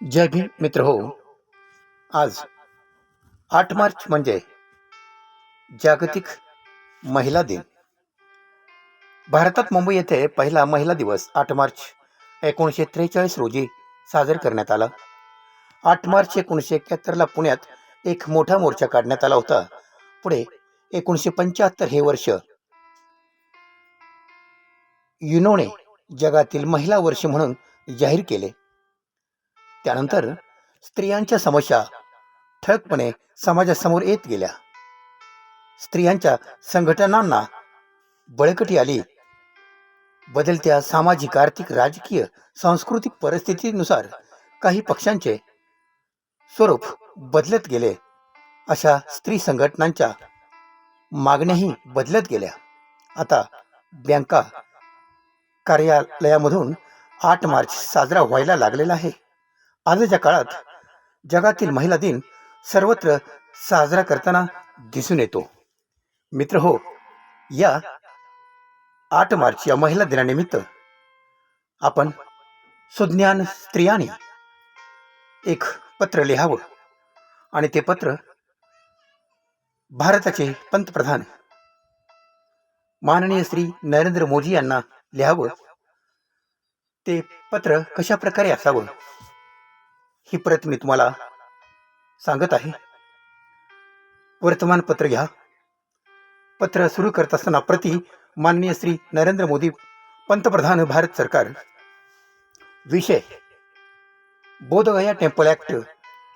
जय भीम मित्र हो. आज आठ मार्च म्हणजे जागतिक महिला दिन. भारतात मुंबई येथे पहिला महिला दिवस आठ मार्च एकोणीसशे त्रेचाळीस रोजी साजर करण्यात आला. आठ मार्च एकोणीसशे एक्क्याहत्तरला पुण्यात एक मोठा मोर्चा काढण्यात आला होता. पुढे एकोणीसशे पंच्याहत्तर हे वर्ष युनोने जगातील महिला वर्ष म्हणून जाहीर केले. त्यानंतर स्त्रियांच्या समस्या ठळकपणे समाजासमोर येत गेल्या. स्त्रियांच्या संघटनांना बळकटी आली. बदलत्या सामाजिक आर्थिक राजकीय सांस्कृतिक परिस्थितीनुसार काही पक्षांचे स्वरूप बदलत गेले. अशा स्त्री संघटनांच्या मागण्याही बदलत गेल्या. आता बँका कार्यालयामधून आठ मार्च साजरा व्हायला लागलेला आहे. आजच्या काळात जगातील महिला दिन सर्वत्र साजरा करताना दिसून येतो. मित्र हो या आठ मार्च या महिला दिनानिमित्त आपण सुज्ञान स्त्रियांनी एक पत्र लिहावं आणि ते पत्र भारताचे पंतप्रधान माननीय श्री नरेंद्र मोदी यांना लिहावं. ते पत्र कशा प्रकारे असावं? ही प्रत मी तुम्हाला सांगत आहे. वर्तमानपत्र घ्या. पत्र सुरू करत असताना प्रति माननीय श्री नरेंद्र मोदी पंतप्रधान भारत सरकार. विषय. बोधगया टेम्पल ॲक्ट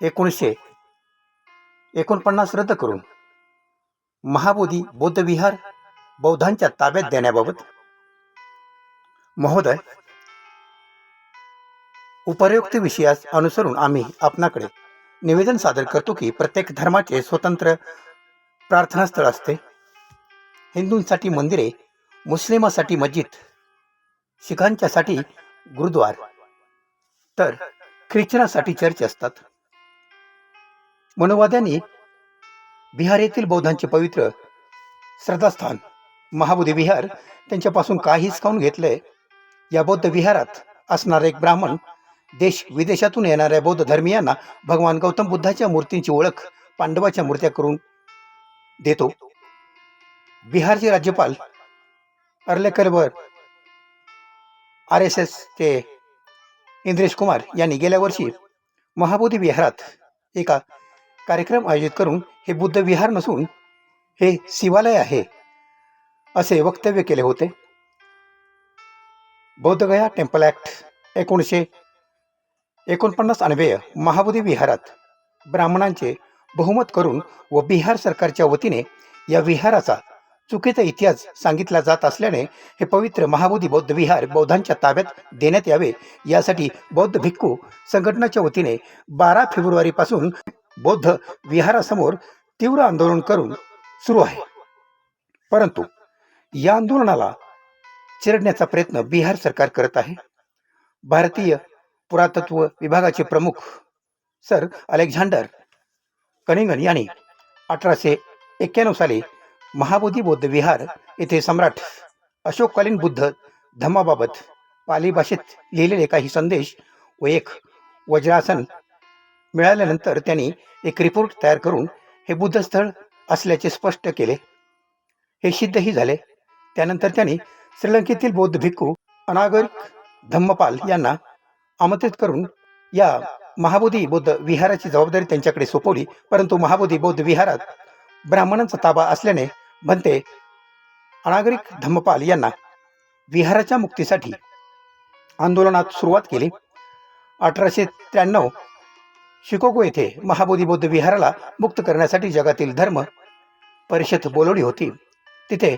एकोणीसशे एकोणपन्नास रद्द करून महाबोधी बौद्ध विहार बौद्धांच्या ताब्यात देण्याबाबत महोदय उपर्युक्त विषयास अनुसरून आम्ही आपणाकडे निवेदन सादर करतो की प्रत्येक धर्माचे स्वतंत्र प्रार्थनास्थळ असते. हिंदूंसाठी मंदिरे मुस्लिमासाठी मस्जिद शिखांच्यासाठी गुरुद्वार तर ख्रिश्चनासाठी चर्च असतात. मनोवाद्यांनी बिहार येथील बौद्धांचे पवित्र श्रद्धास्थान महाबोधी विहार त्यांच्यापासून काहीच खाऊन घेतलंय या बौद्ध विहारात असणारा एक ब्राह्मण देश विदेशातून येणाऱ्या बौद्ध धर्मियांना भगवान गौतम बुद्धाच्या मूर्तींची ओळख पांडवाच्या मूर्त्या करून देतो. बिहारचे राज्यपाल अर्लेकरवर आर एस एसचे इंद्रेश कुमार यांनी गेल्या वर्षी महाबोधी विहारात एका कार्यक्रम आयोजित करून हे बुद्ध विहार नसून हे शिवालय आहे असे वक्तव्य केले होते. बौद्धगया टेम्पल ॲक्ट एकोणीसशे एकोणपन्नास अन्वय महाबोधी विहारात ब्राह्मणांचे बहुमत करून व बिहार सरकारच्या वतीने या विहाराचा चुकीचा इतिहास सांगितला जात असल्याने हे पवित्र महाबोधी बौद्ध विहार बौद्धांच्या ताब्यात देण्यात यावे यासाठी बौद्ध भिक्खू संघटनाच्या वतीने बारा फेब्रुवारीपासून बौद्ध विहारासमोर तीव्र आंदोलन करून सुरू आहे. परंतु या आंदोलनाला चिरडण्याचा प्रयत्न बिहार सरकार करत आहे. भारतीय पुरातत्व विभागाचे प्रमुख सर अलेक्झांडर कनिंगन यांनी अठराशे एक्क्याण्णव साली महाबोधी बौद्ध विहार येथे सम्राट अशोककालीन बुद्ध धम्माबाबत पाली भाषेत लिहिलेले काही संदेश व एक वज्रासन मिळाल्यानंतर त्यांनी एक रिपोर्ट तयार करून हे बुद्धस्थळ असल्याचे स्पष्ट केले. हे सिद्धही झाले. त्यानंतर त्यांनी श्रीलंकेतील बौद्ध भिक्खू अनागरिक धम्मपाल यांना आमंत्रित करून या महाबोधी बौद्ध विहाराची जबाबदारी त्यांच्याकडे सोपवली. परंतु महाबोधी बौद्ध विहारात ब्राह्मणांचा ताबा असल्याने म्हणते अनागरिक धम्मपाल यांना विहाराच्या मुक्तीसाठी आंदोलनात सुरुवात केली. अठराशे त्र्याण्णव शिकोगो येथे महाबोधी बौद्ध विहाराला मुक्त करण्यासाठी जगातील धर्म परिषद बोलवली होती. तिथे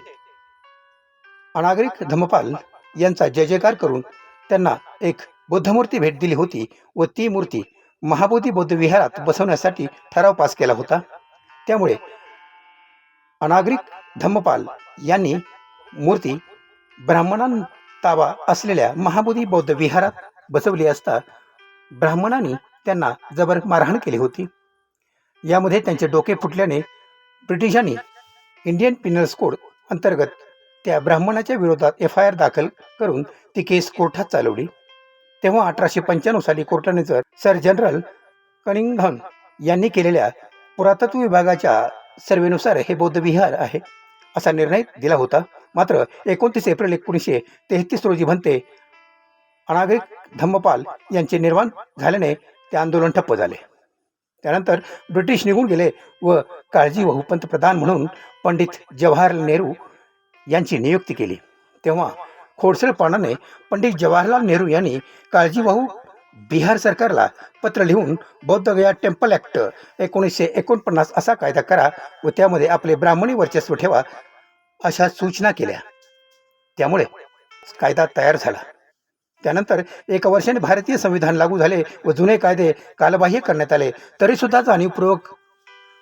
अनागरिक धम्मपाल यांचा जय जयकार करून त्यांना एक बुद्धमूर्ती भेट दिली होती व ती मूर्ती महाबोधी बौद्ध विहारात बसवण्यासाठी ठराव पास केला होता. त्यामुळे अनागरिक धम्मपाल यांनी मूर्ती ब्राह्मणां ताबा असलेल्या महाबोधी बौद्ध विहारात बसवली असता ब्राह्मणांनी त्यांना जबर मारहाण केली होती. यामध्ये त्यांचे डोके फुटल्याने ब्रिटिशांनी इंडियन पिनल्स कोड अंतर्गत त्या ब्राह्मणाच्या विरोधात एफ आय आर दाखल करून ती केस कोर्टात चालवली. तेव्हा अठराशे पंच्याण्णव साली कोर्टाने जर सर जनरल कनिंगहन यांनी केलेल्या पुरातत्व विभागाच्या सर्वेनुसार हे बौद्ध विहार आहे असा निर्णय दिला होता. मात्र एकोणतीस एप्रिल एकोणीसशे तेहतीस रोजी म्हणते अनागरिक धम्मपाल यांचे निर्माण झाल्याने ते आंदोलन ठप्प झाले. त्यानंतर ब्रिटिश निघून गेले व काळजीवाहू पंतप्रधान म्हणून पंडित जवाहरलाल नेहरू यांची नियुक्ती केली. तेव्हा खोडसळपणाने पंडित जवाहरलाल नेहरू यांनी काळजीवाहू बिहार सरकारला पत्र लिहून बौद्धगया टेम्पल ॲक्ट एकोणीसशे एकोणपन्नास असा कायदा करा व त्यामध्ये आपले ब्राह्मणी वर्चस्व ठेवा अशा सूचना केल्या. त्यामुळे कायदा तयार झाला. त्यानंतर एका वर्षाने भारतीय संविधान लागू झाले व जुने कायदे कालबाह्य करण्यात आले तरीसुद्धा जाणीवपूर्वक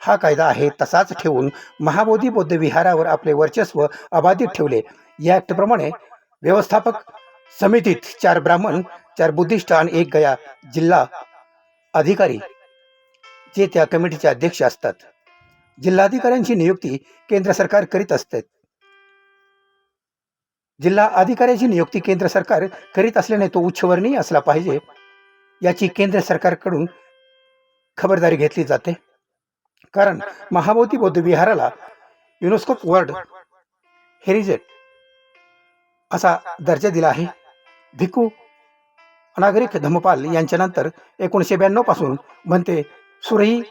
हा कायदा आहे तसाच ठेवून महाबोधी बौद्ध विहारावर आपले वर्चस्व अबाधित ठेवले. या ॲक्टप्रमाणे व्यवस्थापक समितीत चार ब्राह्मण चार बुद्धिस्ट आणि एक गया जिल्हा अधिकारी जे त्या कमिटीचे अध्यक्ष असतात. जिल्हाधिकाऱ्यांची नियुक्ती केंद्र सरकार करीत असते. जिल्हा अधिकाऱ्याची नियुक्ती केंद्र सरकार करीत असल्याने तो उच्चवर्णीय असला पाहिजे याची केंद्र सरकारकडून खबरदारी घेतली जाते. कारण महाबोधी बौद्ध विहाराला युनेस्को वर्ल्ड हेरिजेट असा दर्जा दिला आहे. भिक्खू अनागरिक धम्मपाल यांच्यानंतर एकोणीसशे ब्याण्णवपासून म्हणते सुरई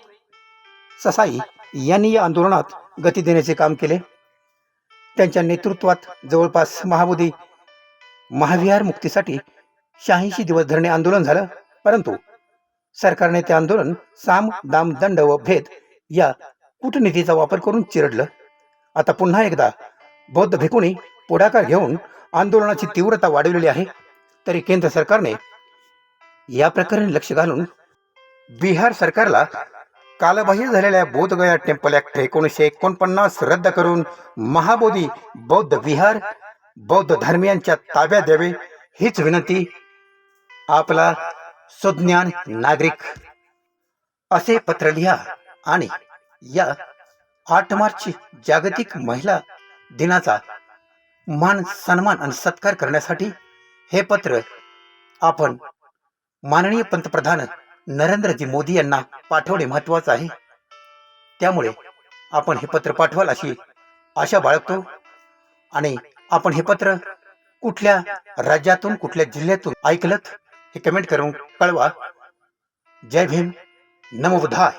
ससाई यांनी या आंदोलनात गती देण्याचे काम केले. त्यांच्या नेतृत्वात जवळपास महाबोधी महाविहार मुक्तीसाठी शहाऐंशी दिवस धरणे आंदोलन झालं परंतु सरकारने ते आंदोलन साम दाम दंड व भेद या कूटनीतीचा वापर करून चिरडलं. आता पुन्हा एकदा बौद्ध भिकुणी पुढाकार घेऊन आंदोलनाची तीव्रता वाढवलेली आहे तरी केंद्र सरकारने या प्रकरणी लक्ष घालून बिहार सरकारला कालबाह्य झालेल्या बोधगया टेम्पल ऍक्ट एकोणीसशे एकोणपन्नास रद्द करून महाबोधी बौद्ध विहार बौद्ध धर्मियांच्या ताब्यात द्यावे हीच विनंती आपला सुज्ञान नागरिक. असे पत्र लिहा आणि या आठ मार्च जागतिक महिला दिनाचा मान सन्मान आणि सत्कार करण्यासाठी हे पत्र आपण माननीय पंतप्रधान नरेंद्रजी मोदी यांना पाठवणे महत्वाचं आहे. त्यामुळे आपण हे पत्र पाठवाल अशी आशा बाळगतो आणि आपण हे पत्र कुठल्या राज्यातून कुठल्या जिल्ह्यातून ऐकलत हे कमेंट करून कळवा. जय भीम. नमोधाय